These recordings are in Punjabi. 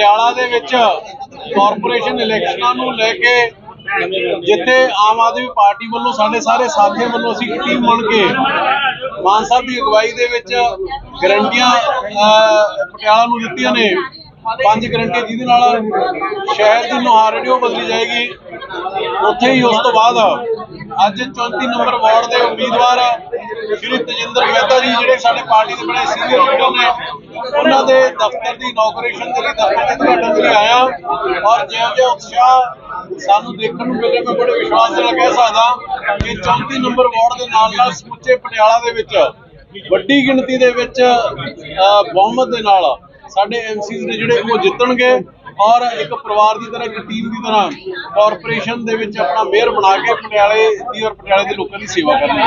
ਪਟਿਆਲਾ ਦੇ ਵਿੱਚ ਕਾਰਪੋਰੇਸ਼ਨ ਇਲੈਕਸ਼ਨਾਂ ਨੂੰ ਲੈ ਕੇ ਜਿੱਥੇ ਆਮ ਆਦਮੀ ਪਾਰਟੀ ਵੱਲੋਂ ਸਾਡੇ ਸਾਰੇ ਸਾਥੀਆਂ ਵੱਲੋਂ ਅਸੀਂ ਇੱਕ ਟੀਮ ਬਣ ਕੇ ਮਾਨ ਸਾਹਿਬ ਦੀ ਅਗਵਾਈ ਦੇ ਵਿੱਚ ਗਰੰਟੀਆਂ ਪਟਿਆਲਾ ਨੂੰ ਦਿੱਤੀਆਂ ਨੇ। ਪੰਜ ਗਰੰਟੀ ਜਿਹਦੇ ਨਾਲ ਸ਼ਹਿਰ ਦੀ ਨੁਹਾਰ ਜਿਹੜੀ ਬਦਲੀ ਜਾਏਗੀ। ਉੱਥੇ ਹੀ ਉਸ ਤੋਂ ਬਾਅਦ ਅੱਜ 34 ਨੰਬਰ ਵਾਰਡ ਦੇ ਉਮੀਦਵਾਰ ਸ਼੍ਰੀ ਤਜਿੰਦਰ ਮਹਿਤਾ ਜੀ, ਜਿਹੜੇ ਸਾਡੇ ਪਾਰਟੀ ਦੇ ਬੜੇ ਸੀਨੀਅਰ ਲੀਡਰ ਨੇ, ਉਹਨਾਂ ਦੇ ਦਫ਼ਤਰ ਦੀ ਇਨੋਗ੍ਰੇਸ਼ਨ ਦੇ ਲਈ ਦਫ਼ਤਰ ਦੇ ਉਦਘਾਟਨ ਲਈ ਆਇਆ। ਔਰ ਜਿਉਂ ਜਿਉਂ ਉਤਸ਼ਾਹ ਸਾਨੂੰ ਦੇਖਣ ਨੂੰ ਮਿਲ, ਮੈਂ ਬੜੇ ਵਿਸ਼ਵਾਸ ਨਾਲ ਕਹਿ ਸਕਦਾ ਕਿ 34 ਨੰਬਰ ਵਾਰਡ ਦੇ ਨਾਲ ਨਾਲ ਸਮੁੱਚੇ ਪਟਿਆਲਾ ਦੇ ਵਿੱਚ, ਵੱਡੀ ਗਿਣਤੀ ਦੇ ਵਿੱਚ ਬਹੁਮਤ ਦੇ ਨਾਲ ਸਾਡੇ ਐਮਸੀਜ਼ ਨੇ ਜਿਹੜੇ ਉਹ ਜਿੱਤਣਗੇ। ਔਰ ਇੱਕ ਪਰਿਵਾਰ ਦੀ ਤਰ੍ਹਾਂ, ਇੱਕ ਟੀਮ ਦੀ ਤਰ੍ਹਾਂ ਕਾਰਪੋਰੇਸ਼ਨ ਦੇ ਵਿੱਚ ਆਪਣਾ ਮੇਅਰ ਬਣਾ ਕੇ ਪਟਿਆਲੇ ਦੀ ਔਰ ਪਟਿਆਲੇ ਦੇ ਲੋਕਾਂ ਦੀ ਸੇਵਾ ਕਰਨੀ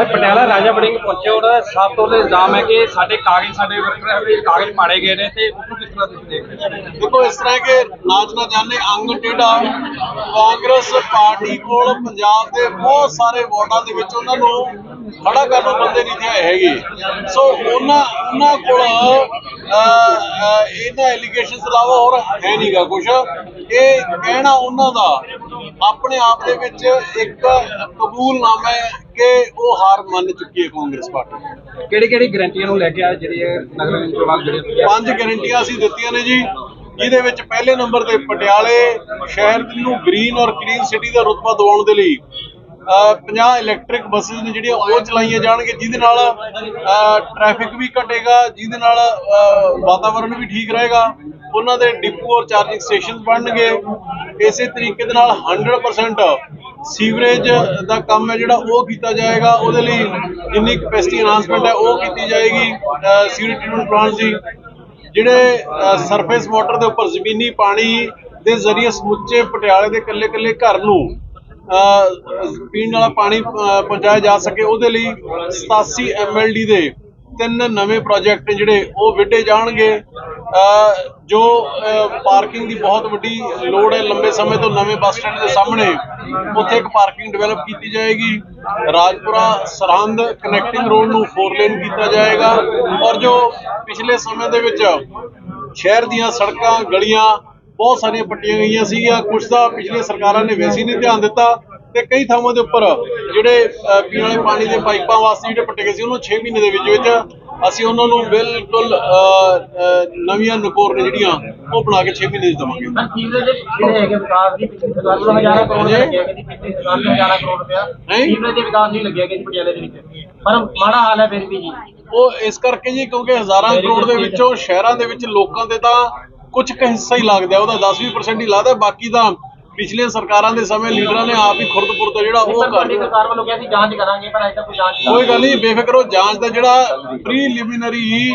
ਅੱਜ ਪਟਿਆਲਾ ਰਾਜਾ ਬੜਿੰਗ ਪਹੁੰਚੇ ਉਹਨਾਂ ਦਾ ਸਾਫ਼ ਤੌਰ ਤੇ ਇਲਜ਼ਾਮ ਹੈ ਕਿ ਸਾਡੇ ਕਾਗਜ਼ ਸਾਡੇ ਵਰਕਰ ਦੇ ਕਾਗਜ਼ ਪਾੜੇ ਗਏ ਨੇ ਤੇ ਉਸ ਨੂੰ ਕਿਸ ਤਰ੍ਹਾਂ ਤੁਸੀਂ ਦੇਖ ਰਹੇ ਹੋ? ਦੇਖੋ ਇਸ ਤਰ੍ਹਾਂ ਕਿ ਨਾਚ ਨਾ ਜਾਣੇ ਅੰਗ ਟੇਢਾ ਕਾਂਗਰਸ ਪਾਰਟੀ ਕੋਲ ਪੰਜਾਬ ਦੇ ਬਹੁਤ ਸਾਰੇ ਵਾਰਡਾਂ ਦੇ ਵਿੱਚ ਉਹਨਾਂ ਨੂੰ ਖੜਾ ਕਰਨ ਨੂੰ ਬੰਦੇ ਨਹੀਂ ਥਿਆਏ ਹੈਗੇ। ਸੋ ਉਹਨਾਂ ਉਹਨਾਂ ਕੋਲ ਇਹਨਾਂ ਐਲੀਗੇਸ਼ਨਸ ਇਲਾਵਾ ਹੋਰ ਹੈ ਨਹੀਂਗਾ ਕੁਝ ਇਹ ਕਹਿਣਾ ਉਹਨਾਂ ਦਾ ਆਪਣੇ ਆਪ ਦੇ ਵਿੱਚ ਇੱਕ ਕਬੂਲਨਾਮਾ ਹੈ ਕਿ ਉਹ ਹਾਰ ਮੰਨ ਚੁੱਕੀ ਹੈ ਕਾਂਗਰਸ ਪਾਰਟੀ। ਕਿਹੜੀ ਕਿਹੜੀ ਗਰੰਟੀਆਂ ਨੂੰ ਲੈ ਕੇ ਆ ਜਿਹੜੀ ਨਗਰ ਨਿਗਮ ਚੋਣਾਂ ਜਿਹੜੇ ਪੰਜ ਗਾਰੰਟੀਆਂ ਅਸੀਂ ਦਿੱਤੀਆਂ ਨੇ ਜੀ ਜਿਹਦੇ ਵਿੱਚ ਪਹਿਲੇ ਨੰਬਰ ਤੇ ਪਟਿਆਲੇ ਸ਼ਹਿਰ ਨੂੰ ਗ੍ਰੀਨ ਔਰ ਕਲੀਨ ਸਿਟੀ ਦਾ ਰੁਤਬਾ ਦਿਵਾਉਣ ਦੇ ਲਈ 50 ਇਲੈਕਟ੍ਰਿਕ ਬੱਸਸ ਨੇ ਜਿਹੜੀਆਂ ਉਹ ਚਲਾਈਆਂ ਜਾਣਗੇ ਜਿਹਦੇ ਨਾਲ ਟ੍ਰੈਫਿਕ ਵੀ ਘਟੇਗਾ ਜਿਹਦੇ ਨਾਲ ਅਹ, ਵਾਤਾਵਰਣ ਵੀ ਠੀਕ ਰਹੇਗਾ। ਉਹਨਾਂ ਦੇ ਡਿਪੂ ਔਰ ਚਾਰਜਿੰਗ ਸਟੇਸ਼ਨ ਬਣਨਗੇ। ਇਸੇ ਤਰੀਕੇ ਦੇ ਨਾਲ 100% ਸੀਵਰੇਜ ਦਾ ਕੰਮ ਹੈ ਜਿਹੜਾ ਉਹ ਕੀਤਾ ਜਾਏਗਾ। ਉਹਦੇ ਲਈ ਜਿੰਨੀ ਕਪੈਸਿਟੀ ਐਨਹਾਂਸਮੈਂਟ ਹੈ ਉਹ ਕੀਤੀ ਜਾਏਗੀ ਸੀਵਰੇਜ ਟ੍ਰੀਟਮੈਂਟ ਪਲਾਂਟ ਦੀ। ਜਿਹੜੇ ਸਰਫੇਸ ਵਾਟਰ ਦੇ ਉੱਪਰ ਜ਼ਮੀਨੀ ਪਾਣੀ ਦੇ ਜ਼ਰੀਏ ਸਮੁੱਚੇ ਪਟਿਆਲੇ ਦੇ ਕੱਲੇ ਕੱਲੇ ਘਰ ਨੂੰ ਪੀਣ ਵਾਲਾ ਪਾਣੀ ਪਹੁੰਚਾਇਆ ਜਾ ਸਕੇ। ਉਹਦੇ ਲਈ 87 ਐਮਐਲਡੀ ਦੇ ਤਿੰਨ ਨਵੇਂ ਪ੍ਰੋਜੈਕਟ ਜਿਹੜੇ ਉਹ ਵਿੱਢੇ ਜਾਣਗੇ। ਜੋ ਪਾਰਕਿੰਗ ਦੀ ਬਹੁਤ ਵੱਡੀ ਲੋੜ ਹੈ। ਲੰਬੇ ਸਮੇਂ ਤੋਂ ਨਵੇਂ ਬੱਸ ਸਟੈਂਡ ਦੇ ਸਾਹਮਣੇ ਉੱਥੇ ਇੱਕ ਪਾਰਕਿੰਗ ਡਿਵੈਲਪ ਕੀਤੀ ਜਾਏਗੀ। ਰਾਜਪੁਰਾ ਸਰਹੰਦ ਕਨੈਕਟਿੰਗ ਰੋਡ ਨੂੰ ਫੋਰ ਲੇਨ ਕੀਤਾ ਜਾਏਗਾ। ਔਰ ਜੋ ਪਿਛਲੇ ਸਮੇਂ ਦੇ ਵਿੱਚ ਸ਼ਹਿਰ ਦੀਆਂ ਸੜਕਾਂ, ਗਲੀਆਂ ਬਹੁਤ ਸਾਰੀਆਂ ਪੱਟੀਆਂ ਗਈਆਂ ਸੀਗੀਆਂ। ਕੁਝ ਤਾਂ ਪਿਛਲੇ ਸਰਕਾਰਾਂ ਨੇ ਵੈਸੇ ਹੀ ਨਹੀਂ ਧਿਆਨ ਦਿੱਤਾ ਤੇ ਕਈ ਥਾਵਾਂ ਦੇ ਉੱਪਰ ਜਿਹੜੇ ਪੀਣ ਵਾਲੇ ਪਾਣੀ ਦੇ ਪਾਈਪਾਂ ਵਾਸਤੇ ਜਿਹੜੇ ਪੱਟੇ ਗਏ ਸੀ ਉਹਨੂੰ 6 ਮਹੀਨੇ ਦੇ ਵਿੱਚ ਵਿੱਚ ਅਸੀਂ ਉਹਨਾਂ ਨੂੰ ਬਿਲਕੁਲ ਨਵੀਆਂ ਨਕੋਰ ਨੇ ਜਿਹੜੀਆਂ ਉਹ ਬਣਾ ਕੇ 6 ਮਹੀਨੇ ਚ ਦੇਵਾਂਗੇ। ਪਰ ਮਾੜਾ ਹਾਲ ਹੈ ਫਿਰ ਵੀ ਜੀ। ਉਹ ਇਸ ਕਰਕੇ ਜੀ ਕਿਉਂਕਿ ਹਜ਼ਾਰਾਂ ਕਰੋੜ ਦੇ ਵਿੱਚੋਂ ਸ਼ਹਿਰਾਂ ਦੇ ਵਿੱਚ ਲੋਕਾਂ ਦੇ ਤਾਂ ਕੁਝ ਕੁ ਹਿੱਸਾ ਹੀ ਲੱਗਦਾ ਉਹਦਾ 10-20% ਹੀ ਲੱਗਦਾ ਬਾਕੀ ਤਾਂ ਪਿਛਲੇ ਸਰਕਾਰਾਂ ਦੇ ਸਮੇਂ ਲੀਡਰਾਂ ਨੇ ਆਪ ਹੀ ਖੁਰਦ-ਪੁਰਦ ਜਿਹੜਾ ਉਹ ਕਰ ਤੁਹਾਡੀ ਸਰਕਾਰ ਵੱਲੋਂ ਕਿਹਾ ਸੀ ਜਾਂਚ ਕਰਾਂਗੇ ਪਰ ਅਜੇ ਤੱਕ ਕੋਈ ਜਾਂਚ ਨਹੀਂ ਕੋਈ ਗੱਲ ਨਹੀਂ ਬੇਫਿਕਰ ਹੋ ਜਾਂਚ ਦਾ ਜਿਹੜਾ ਪ੍ਰੀਲਿਮਿਨਰੀ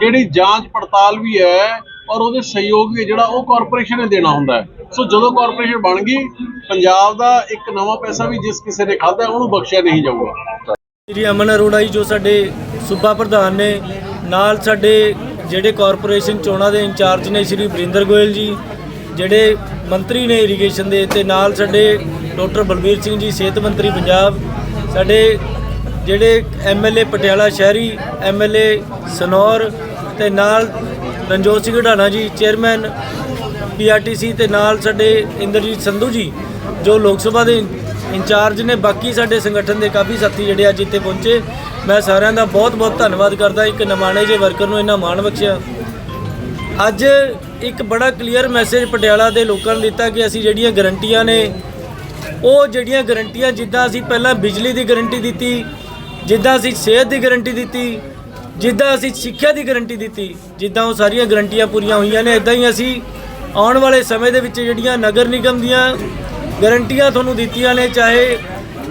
ਜਿਹੜੀ ਜਾਂਚ ਪੜਤਾਲ ਵੀ ਹੈ ਔਰ ਉਹਦੇ ਸਹਿਯੋਗ ਵੀ ਜਿਹੜਾ ਉਹ ਕਾਰਪੋਰੇਸ਼ਨ ਨੇ ਦੇਣਾ ਹੁੰਦਾ ਹੈ। ਸੋ ਜਦੋਂ ਕਾਰਪੋਰੇਸ਼ਨ ਬਣ ਗਈ ਪੰਜਾਬ ਦਾ ਇੱਕ ਨਵਾਂ ਪੈਸਾ ਵੀ ਜਿਸ ਕਿਸੇ ਨੇ ਖਾਧਾ ਉਹਨੂੰ ਬਖਸ਼ਿਆ ਨਹੀਂ ਜਾਊਗਾ। ਸ਼੍ਰੀ ਅਮਨ ਅਰੋੜਾ ਜੀ ਜੋ ਸਾਡੇ ਸੂਬਾ ਪ੍ਰਧਾਨ ਨੇ ਨਾਲ ਸਾਡੇ ਜਿਹੜੇ ਕਾਰਪੋਰੇਸ਼ਨ ਚੋਣਾਂ ਦੇ ਇੰਚਾਰਜ ਨੇ ਸ਼੍ਰੀ ਵਰਿੰਦਰ ਗੋਇਲ ਜੀ, ਜਿਹੜੇ ਮੰਤਰੀ ਨੇ ਇਰੀਗੇਸ਼ਨ ਦੇ ਤੇ ਨਾਲ ਸਾਡੇ ਡਾਕਟਰ ਬਲਬੀਰ ਸਿੰਘ ਜੀ, ਸਿਹਤ ਮੰਤਰੀ ਪੰਜਾਬ, ਸਾਡੇ ਜਿਹੜੇ ਐਮਐਲਏ ਪਟਿਆਲਾ ਸ਼ਹਿਰੀ ਐਮਐਲਏ ਸਨੌਰ ਤੇ ਨਾਲ ਰਣਜੋਤ ਸਿੰਘ ਢਾਣਾ ਜੀ, ਚੇਅਰਮੈਨ ਪੀਆਰਟੀਸੀ ਤੇ ਨਾਲ ਸਾਡੇ ਇੰਦਰਜੀਤ ਸੰਧੂ ਜੀ, ਜੋ ਲੋਕ ਸਭਾ ਦੇ ਇੰਚਾਰਜ ਨੇ ਬਾਕੀ ਸਾਡੇ ਸੰਗਠਨ ਦੇ ਕਾਫੀ ਸਾਥੀ ਜਿਹੜੇ ਅੱਜ ਇੱਥੇ ਪਹੁੰਚੇ। ਮੈਂ ਸਾਰਿਆਂ ਦਾ ਬਹੁਤ-ਬਹੁਤ ਧੰਨਵਾਦ ਕਰਦਾ, ਇੱਕ ਨਮਾਣੇ ਜੇ ਵਰਕਰ ਨੂੰ ਇੰਨਾ ਮਾਣ ਬਖਸ਼ਿਆ। ਅੱਜ ਇੱਕ ਬੜਾ ਕਲੀਅਰ ਮੈਸੇਜ ਪਟਿਆਲਾ ਦੇ ਲੋਕਾਂ ਨੂੰ ਦਿੱਤਾ ਕਿ ਅਸੀਂ ਜਿਹੜੀਆਂ ਗਰੰਟੀਆਂ ਨੇ, ਉਹ ਜਿਹੜੀਆਂ ਗਰੰਟੀਆਂ, ਜਿੱਦਾਂ ਅਸੀਂ ਪਹਿਲਾਂ ਬਿਜਲੀ ਦੀ ਗਰੰਟੀ ਦਿੱਤੀ, ਜਿੱਦਾਂ ਅਸੀਂ ਸਿਹਤ ਦੀ ਗਰੰਟੀ ਦਿੱਤੀ, ਜਿੱਦਾਂ ਅਸੀਂ ਸਿੱਖਿਆ ਦੀ ਗਰੰਟੀ ਦਿੱਤੀ, ਜਿੱਦਾਂ ਉਹ ਸਾਰੀਆਂ ਗਰੰਟੀਆਂ ਪੂਰੀਆਂ ਹੋਈਆਂ ਨੇ ਇਦਾਂ ਹੀ ਅਸੀਂ ਆਉਣ ਵਾਲੇ ਸਮੇਂ ਦੇ ਵਿੱਚ ਜਿਹੜੀਆਂ ਨਗਰ ਨਿਗਮ ਦੀਆਂ ਗਰੰਟੀਆਂ ਤੁਹਾਨੂੰ ਦਿੱਤੀਆਂ ਨੇ, ਚਾਹੇ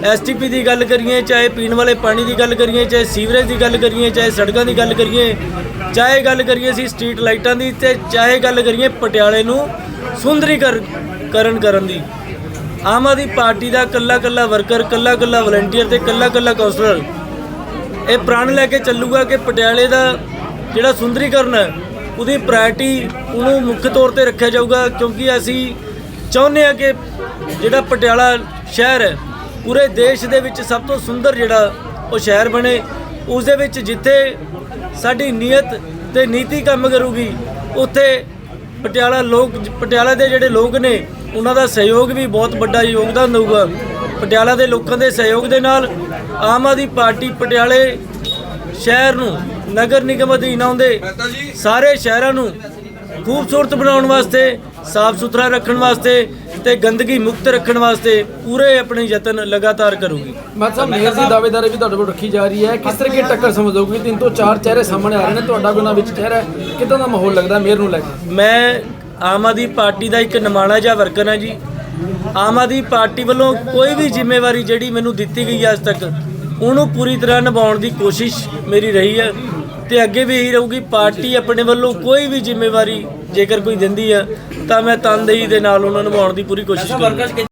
ਐਸਟੀਪੀ ਦੀ ਗੱਲ ਕਰੀਏ, ਚਾਹੇ ਪੀਣ ਵਾਲੇ ਪਾਣੀ ਦੀ ਗੱਲ ਕਰੀਏ, ਚਾਹੇ ਸੀਵਰੇਜ ਦੀ ਗੱਲ ਕਰੀਏ, ਚਾਹੇ ਸੜਕਾਂ ਦੀ ਗੱਲ ਕਰੀਏ, ਚਾਹੇ ਗੱਲ ਕਰੀਏ ਅਸੀਂ ਸਟਰੀਟ ਲਾਈਟਾਂ ਦੀ ਤੇ ਚਾਹੇ ਗੱਲ ਕਰੀਏ ਪਟਿਆਲੇ ਨੂੰ ਸੁੰਦਰੀਕਰਨ ਕਰਨ ਦੀ। ਆਮ ਆਦਮੀ ਪਾਰਟੀ ਦਾ ਕੱਲਾ ਕੱਲਾ ਵਰਕਰ, ਕੱਲਾ ਕੱਲਾ ਵਲੰਟੀਅਰ ਤੇ ਕੱਲਾ ਕੱਲਾ ਕੌਂਸਲਰ, ਇਹ ਪ੍ਰਣ ਲੈ ਕੇ ਚੱਲੂਗਾ ਕਿ ਪਟਿਆਲੇ ਦਾ ਜਿਹੜਾ ਸੁੰਦਰੀਕਰਨ ਹੈ, ਉਹਦੀ ਪ੍ਰਾਇੋਰਟੀ ਉਹਨੂੰ ਮੁੱਖ ਤੌਰ ਤੇ ਰੱਖਿਆ ਜਾਊਗਾ, ਕਿਉਂਕਿ ਅਸੀਂ ਚਾਹੁੰਦੇ ਹਾਂ ਕਿ ਜਿਹੜਾ ਪਟਿਆਲਾ ਸ਼ਹਿਰ ਹੈ ਪੂਰੇ ਦੇਸ਼ ਦੇ ਵਿੱਚ ਸਭ ਤੋਂ ਸੁੰਦਰ ਜਿਹੜਾ ਉਹ ਸ਼ਹਿਰ ਬਣੇ। ਉਸ ਦੇ ਵਿੱਚ ਜਿੱਥੇ ਸਾਡੀ ਨੀਅਤ ਤੇ ਨੀਤੀ ਕੰਮ ਕਰੂਗੀ ਉੱਥੇ ਪਟਿਆਲਾ ਲੋਕ ਪਟਿਆਲਾ ਦੇ ਜਿਹੜੇ ਲੋਕ ਨੇ ਉਹਨਾਂ ਦਾ ਸਹਿਯੋਗ ਵੀ ਬਹੁਤ ਵੱਡਾ ਯੋਗਦਾਨ ਦਊਗਾ। ਪਟਿਆਲਾ ਦੇ ਲੋਕਾਂ ਦੇ ਸਹਿਯੋਗ ਦੇ ਨਾਲ ਆਮ ਆਦਮੀ ਪਾਰਟੀ ਪਟਿਆਲੇ ਸ਼ਹਿਰ ਨੂੰ ਨਗਰ ਨਿਗਮ ਅਧੀਨ ਆਉਂਦੇ ਸਾਰੇ ਸ਼ਹਿਰਾਂ ਨੂੰ ਖੂਬਸੂਰਤ ਬਣਾਉਣ ਵਾਸਤੇ ਸਾਫ਼ ਸੁਥਰਾ ਰੱਖਣ ਵਾਸਤੇ ਤੇ ਗੰਦਗੀ ਮੁਕਤ ਰੱਖਣ ਵਾਸਤੇ ਪੂਰੇ ਆਪਣੇ ਯਤਨ ਲਗਾਤਾਰ ਕਰੂਗੀ। ਮੈਂ ਸਾਹਿਬ ਮੇਅਰ ਦੀ ਦਾਅਵੇਦਾਰੀ ਵੀ ਤੁਹਾਡੇ ਕੋਲ ਰੱਖੀ ਜਾ ਰਹੀ ਹੈ। ਕਿਸ ਤਰ੍ਹਾਂ ਦੀ ਟੱਕਰ ਸਮਝੋਗੇ? ਤਿੰਨ ਤੋਂ ਚਾਰ ਚਿਹਰੇ ਸਾਹਮਣੇ ਆ ਰਹੇ ਨੇ ਤੁਹਾਡਾ ਗੁਨਾ ਵਿੱਚ ਚਿਹਰਾ ਹੈ। ਕਿਦਾਂ ਦਾ ਮਾਹੌਲ ਲੱਗਦਾ ਮੇਅਰ ਨੂੰ ਲੈ ਕੇ? ਮੈਂ ਆਮ ਆਦਮੀ ਪਾਰਟੀ ਦਾ ਇੱਕ ਨਿਮਾਣਾ ਜਿਹਾ ਵਰਕਰ ਹਾਂ ਜੀ। ਆਮ ਆਦਮੀ ਪਾਰਟੀ ਵੱਲੋਂ ਕੋਈ ਵੀ ਜ਼ਿੰਮੇਵਾਰੀ ਜਿਹੜੀ ਮੈਨੂੰ ਦਿੱਤੀ ਗਈ ਹੈ ਅੱਜ ਤੱਕ ਉਹਨੂੰ ਪੂਰੀ ਤਰ੍ਹਾਂ ਨਿਭਾਉਣ ਦੀ ਕੋਸ਼ਿਸ਼ ਮੇਰੀ ਰਹੀ ਹੈ। ਤੇ ਅੱਗੇ ਵੀ ਇਹੀ ਰਹੂਗੀ ਪਾਰਟੀ ਆਪਣੇ ਵੱਲੋਂ ਕੋਈ ਵੀ ਜ਼ਿੰਮੇਵਾਰੀ ਜੇਕਰ ਕੋਈ ਦਿੰਦੀ ਹੈ ਤਾਂ ਮੈਂ ਤਨਦੇਹੀ ਦੇ ਨਾਲ ਉਹਨਾਂ ਨੂੰ ਨਿਭਾਉਣ ਦੀ ਪੂਰੀ ਕੋਸ਼ਿਸ਼ ਕਰਾਂਗਾ।